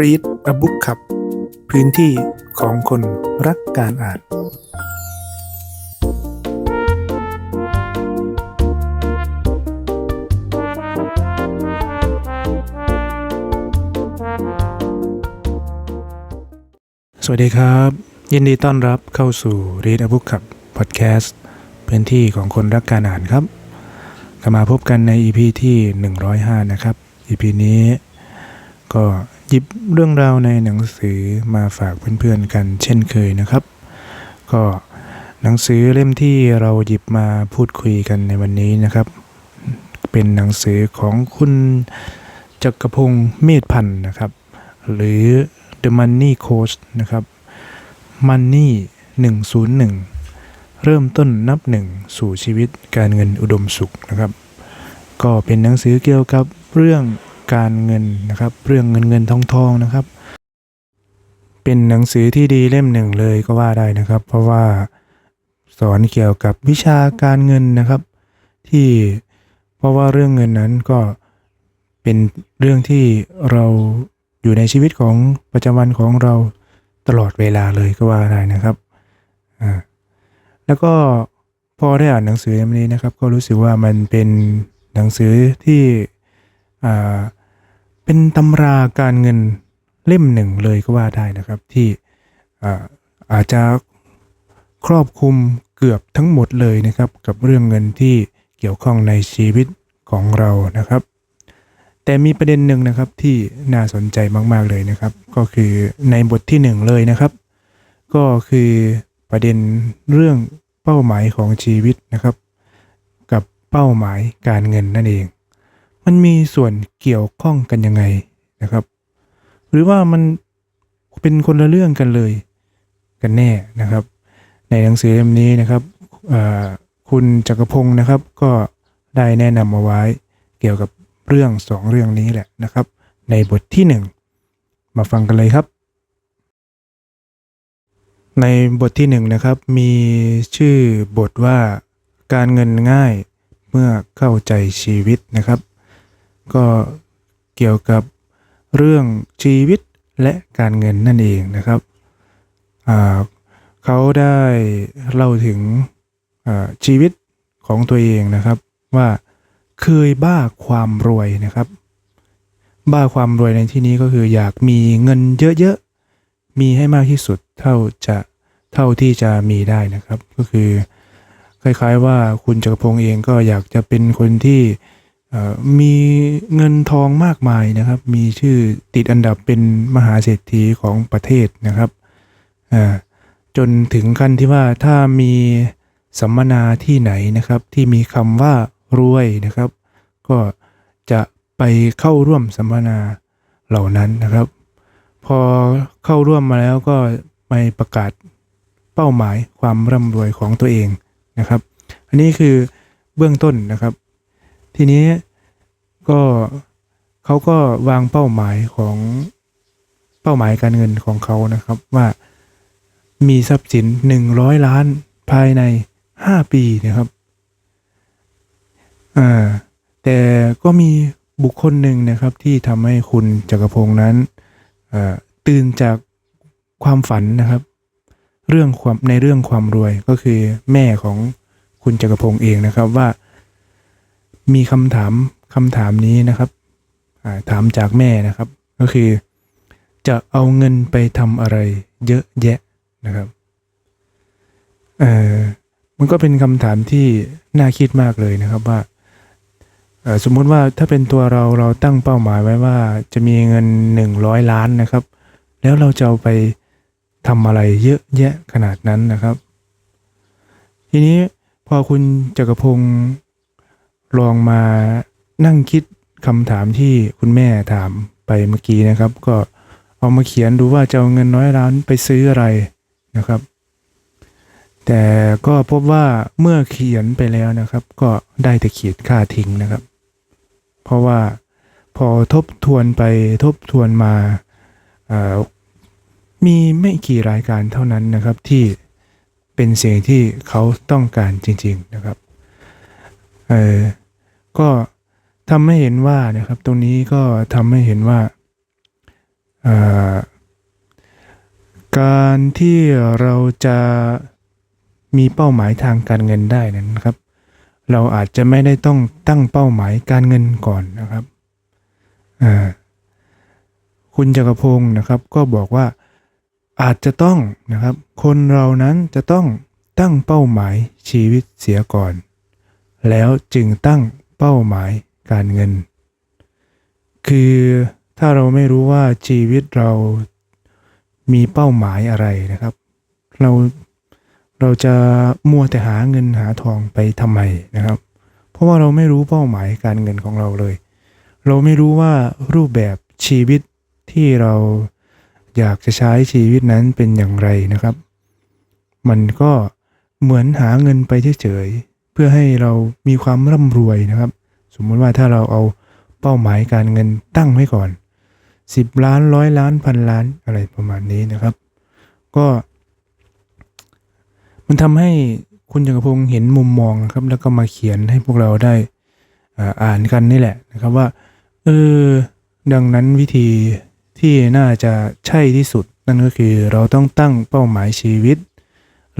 Read a Book ครับ พื้นที่ของคนรักการอ่าน สวัสดีครับ ยินดีต้อนรับเข้าสู่ Read a Book ครับ Podcast พื้นที่ของคนรักการอ่านครับกลับมาพบกันใน EP ที่ 105 นะครับ EP นี้ก็ หยิบเรื่องราวในหนังสือมาฝากเพื่อนๆกันเช่นเคยนะครับ ก็หนังสือเล่มที่เราหยิบมาพูดคุยกันในวันนี้นะครับ เป็นหนังสือของคุณจักรพงศ์เมธพันธ์นะครับ หรือ The Money Coach นะครับ Money 101 เริ่มต้นนับหนึ่งสู่ชีวิตการเงินอุดมสุขนะครับ ก็เป็นหนังสือเกี่ยวกับเรื่อง การเงินนะครับ เรื่องเงินเงินทองทองนะครับ เป็นหนังสือที่ดีเล่มหนึ่งเลยก็ว่าได้นะครับ เพราะว่าสอนเกี่ยวกับวิชาการเงินนะครับ ที่เพราะว่าเรื่องเงินนั้นก็เป็นเรื่องที่เราอยู่ในชีวิตของประจำวันของเราตลอดเวลาเลยก็ว่าได้นะครับอ่าแล้วก็พอได้อ่านหนังสือเล่มนี้นะครับ ก็รู้สึกว่ามันเป็นหนังสือที่ เป็นตำราการเงินเล่มหนึ่งเลยก็ว่าได้นะครับ ที่อาอาจจะครอบคลุมเกือบทั้งหมดเลยนะครับ กับเรื่องเงินที่เกี่ยวข้องในชีวิตของเรานะครับ แต่มีประเด็นหนึ่งนะครับที่น่าสนใจมากๆเลยนะครับ ก็คือในบทที่หนึ่งเลยนะครับ ก็คือประเด็นเรื่องเป้าหมายของชีวิตนะครับ กับเป้าหมายการเงินนั่นเอง มันมีส่วนเกี่ยวข้องกันยังไงนะครับ หรือว่ามันเป็นคนละเรื่องกันเลยกันแน่นะครับ ในหนังสือเล่มนี้นะครับคุณจักรพงศ์นะครับ ก็ได้แนะนำเอาไว้เกี่ยวกับเรื่องสองเรื่องนี้แหละนะครับ ในบทที่หนึ่งมาฟังกันเลยครับ ในบทที่หนึ่งนะครับมีชื่อบทว่าการเงินง่ายเมื่อเข้าใจชีวิตนะครับ ก็เกี่ยวกับเรื่องชีวิตและการเงินนั่นเองนะครับ เขาได้เล่าถึงชีวิตของตัวเองนะครับ ว่าเคยบ้าความรวยนะครับ บ้าความรวยในที่นี้ก็คืออยากมีเงินเยอะๆ มีให้มากที่สุดเท่าจะเท่าที่จะมีได้นะครับ ก็คือคล้ายๆว่าคุณจักรพงศ์เองก็อยากจะเป็นคนที่ มีเงินทองมากมายนะครับ มีชื่อติดอันดับเป็นมหาเศรษฐีของประเทศนะครับจนถึงขั้นที่ว่าถ้ามีสัมมนาที่ไหนนะครับ ที่มีคำว่ารวยนะครับ ก็จะไปเข้าร่วมสัมมนาเหล่านั้นนะครับ พอเข้าร่วมมาแล้วก็ไปประกาศเป้าหมายความร่ำรวยของตัวเองนะครับ อันนี้คือเบื้องต้นนะครับ ทีนี้ก็เขาก็วางเป้าหมายของเป้าหมายการเงินของเขานะครับว่ามีทรัพย์สิน 100 ล้านภายใน 5 ปีนะครับอ่าแต่ก็มีบุคคลหนึ่งนะครับที่ทำให้คุณจักรพงศ์นั้นตื่นจากความฝันนะครับ เรื่องความในเรื่องความรวยก็คือแม่ของคุณจักรพงศ์เองนะครับว่า มีคำถามคำถามนี้นะครับถามจากแม่นะครับ ก็คือ จะเอาเงินไปทำอะไร เยอะแยะนะครับเออมันก็เป็นคำถามที่น่าคิดมากเลยนะครับว่าสมมุติว่าถ้าเป็นตัวเราเราตั้งเป้าหมายไว้ว่าจะมีเงิน 100 ล้านนะครับ แล้วเราจะเอาไปทำอะไรเยอะแยะขนาดนั้นนะครับ ทีนี้พอคุณจักรพงศ์ ลองมานั่งคิดคำถามที่คุณแม่ถามไปเมื่อกี้นะครับ ก็เอามาเขียนดูว่าจะเอาเงินน้อยล้านไปซื้ออะไรนะครับ แต่ก็พบว่าเมื่อเขียนไปแล้วนะครับ ก็ได้แต่ขีดค่าทิ้งนะครับ เพราะว่าพอทบทวนไปทบทวนมามีไม่กี่รายการเท่านั้นนะครับที่เป็นสิ่งที่เขาต้องการจริง ๆนะครับ เออ ก็ทำให้เห็นว่านะครับ ตรงนี้ก็ทำให้เห็นว่าการที่เราจะมีเป้าหมายทางการเงินได้นั้นนะครับ เราอาจจะไม่ได้ต้องตั้งเป้าหมายการเงินก่อนนะครับคุณจักรพงศ์นะครับ ก็บอกว่าอาจจะต้องนะครับ คนเรานั้นจะต้องตั้งเป้าหมายชีวิตเสียก่อน แล้วจึงตั้ง เป้าหมายการเงิน คือถ้าเราไม่รู้ว่าชีวิตเรามีเป้าหมายอะไรนะครับ เราเราจะมัวแต่หาเงินหาทองไปทำไมนะครับ เพราะว่าเราไม่รู้เป้าหมายการเงินของเราเลย เราไม่รู้ว่ารูปแบบชีวิตที่เราอยากจะใช้ชีวิตนั้นเป็นอย่างไรนะครับ มันก็เหมือนหาเงินไปเฉย เพื่อให้เรามีความร่ำรวยนะครับ สมมติว่าถ้าเราเอาเป้าหมายการเงินตั้งไว้ก่อน 10 ล้านร้อยล้านพันล้านอะไรประมาณนี้นะครับ ก็ มันทำให้คุณจักรพงศ์เห็นมุมมองนะครับ แล้วก็มาเขียนให้พวกเราได้อ่าอ่านกันนี่แหละนะครับว่าเออดังนั้นวิธีที่น่าจะใช่ที่สุด นั่นก็คือเราต้องตั้งเป้าหมายชีวิต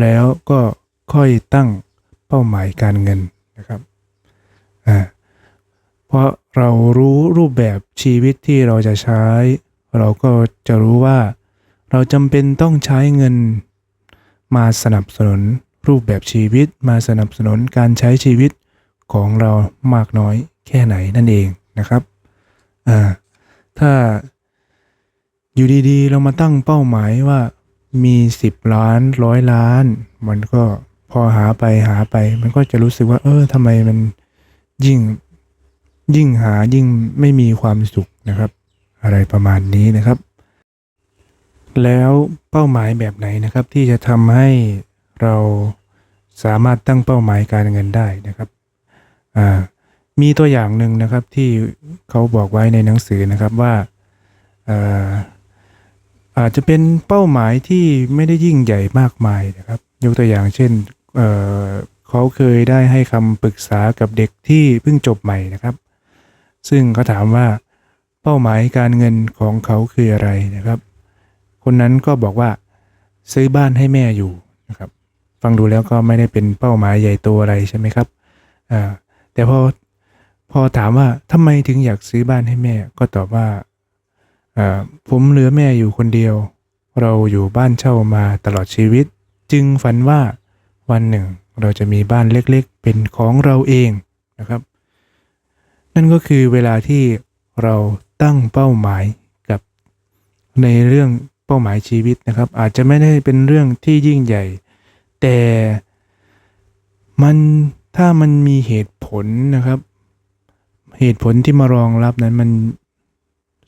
แล้วก็ค่อยตั้ง เป้าหมายการเงินนะครับอ่าเพราะเรารู้รูปแบบชีวิตที่เราจะใช้ เราก็จะรู้ว่า เราจำเป็นต้องใช้เงิน มาสนับสนุนรูปแบบชีวิตมาสนับสนุนการใช้ชีวิตของเรามากน้อยแค่ไหนนั่นเองนะครับอ่าถ้าอยู่ดีๆ เรามาตั้งเป้าหมายว่ามี 10 ล้านร้อยล้าน มันก็ พอหาไปหาไป มันก็จะรู้สึกว่า เออทำไมมันยิ่งยิ่งหายิ่งไม่มีความสุขนะครับ อะไรประมาณนี้นะครับ แล้วเป้าหมายแบบไหนนะครับ ที่จะทำให้เราสามารถตั้งเป้าหมายการเงินได้นะครับอ่ามีตัวอย่างหนึ่งนะครับที่เขาบอกไว้ในหนังสือนะครับว่าอ่าอาจจะเป็นเป้าหมายที่ไม่ได้ยิ่งใหญ่มากมายนะครับ ยกตัวอย่างเช่น เเขาเคยได้ให้คำปรึกษากับเด็กที่เพิ่งจบใหม่นะครับ ซึ่งเขาถามว่าเป้าหมายการเงินของเขาคืออะไรนะครับ คนนั้นก็บอกว่าซื้อบ้านให้แม่อยู่นะครับ ฟังดูแล้วก็ไม่ได้เป็นเป้าหมายใหญ่โตอะไรใช่ไหมครับแต่พอพอถามว่าทำไมถึงอยากซื้อบ้านให้แม่ ก็ตอบว่าผมเหลือแม่อยู่คนเดียว เราอยู่บ้านเช่ามาตลอดชีวิต จึงฝันว่า วันหนึ่ง เราจะมีบ้านเล็กๆ เป็นของเราเองนะครับ นั่นก็คือเวลาที่เราตั้งเป้าหมายกับในเรื่องเป้าหมายชีวิตนะครับ อาจจะไม่ได้เป็นเรื่องที่ยิ่งใหญ่ แต่มันถ้ามันมีเหตุผลนะครับ เหตุผลที่มารองรับนั้นมัน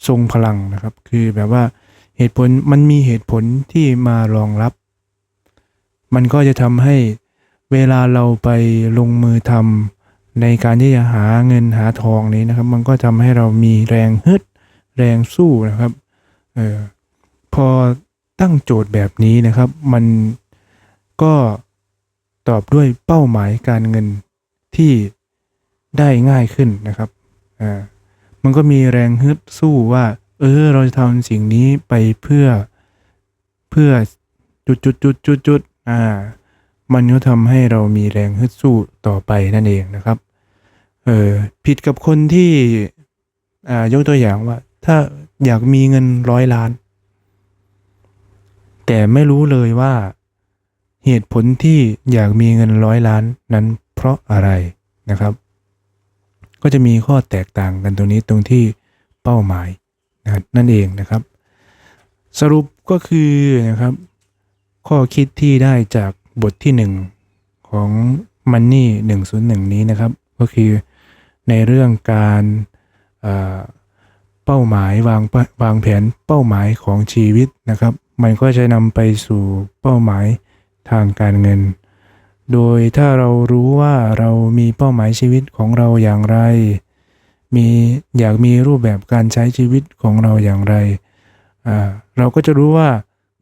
ทรงพลังนะครับ คือแบบว่าเหตุผลมันมีเหตุผลที่มารองรับ มันก็จะทำให้เวลาเราไปลงมือทำในการที่จะหาเงินหาทองนี้นะครับ มันก็ทำให้เรามีแรงฮึดแรงสู้นะครับเออพอตั้งโจทย์แบบนี้นะครับ มันก็ตอบด้วยเป้าหมายการเงินที่ได้ง่ายขึ้นนะครับอ่ามันก็มีแรงฮึดสู้ว่า เออ เราจะทำสิ่งนี้ไปเพื่อเพื่อจุดจุดจุดจุดจุด อ่า มันก็ทำให้เรามีแรงฮึดสู้ต่อไปนั่นเองนะครับ เออผิดกับคนที่ อ่ายกตัวอย่างว่า ถ้าอยากมีเงินร้อยล้าน แต่ไม่รู้เลยว่าเหตุผลที่อยากมีเงินร้อยล้านนั้นเพราะอะไรนะครับ ก็จะมีข้อแตกต่างกันตรงนี้ตรงที่เป้าหมายนะนั่นเองนะครับ สรุปก็คือนะครับ ข้อคิดที่ได้จากบทที่ 1 ของ Money 101 นี้นะครับ ก็คือในเรื่องการเอ่อเป้าหมายวางวางแผนเป้าหมายของชีวิตนะครับ มันก็จะนำไปสู่เป้าหมายทางการเงิน โดยถ้าเรารู้ว่าเรามีเป้าหมายชีวิตของเราอย่างไร มีอยากมีรูปแบบการใช้ชีวิตของเราอย่างไร เราก็จะรู้ว่า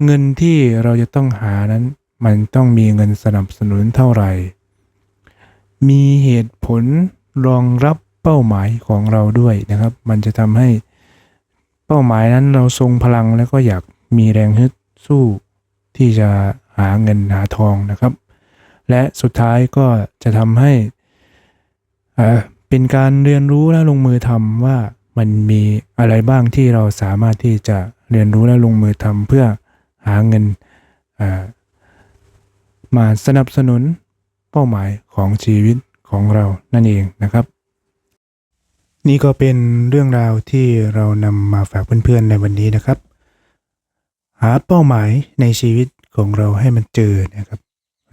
เงินที่เราจะต้องหานั้น มันต้องมีเงินสนับสนุนเท่าไหร่ มีเหตุผลรองรับเป้าหมายของเราด้วยนะครับ มันจะทำให้เป้าหมายนั้นเราทรงพลังแล้วก็อยากมีแรงฮึดสู้ที่จะหาเงินหาทองนะครับ และสุดท้ายก็จะทำให้เอ่อเป็นการเรียนรู้และลงมือทำว่ามันมีอะไรบ้างที่เราสามารถที่จะเรียนรู้และลงมือทำเพื่อ หาเงินมาสนับสนุนเป้าหมายของชีวิตของเรานั่นเองนะครับ นี่ก็เป็นเรื่องราวที่เรานำมาฝากเพื่อนๆในวันนี้นะครับ หาเป้าหมายในชีวิตของเราให้มันเจอนะครับ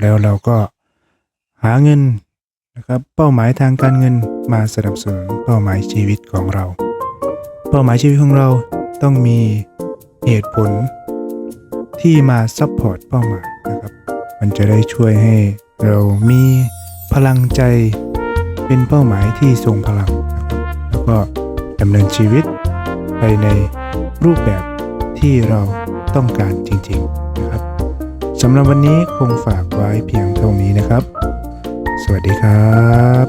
แล้วเราก็หาเงินนะครับเป้าหมายทางการเงินมาสนับสนุนเป้าหมายชีวิตของเรา เป้าหมายชีวิตของเราต้องมีเหตุผล ที่มาซัพพอร์ตเป้าหมายนะครับ มันจะได้ช่วยให้เรามีพลังใจเป็นเป้าหมายที่ทรงพลังนะครับแล้วก็ดำเนินชีวิตไปในรูปแบบที่เราต้องการจริงๆนะครับสำหรับวันนี้คงฝากไว้เพียงเท่านี้นะครับ สวัสดีครับ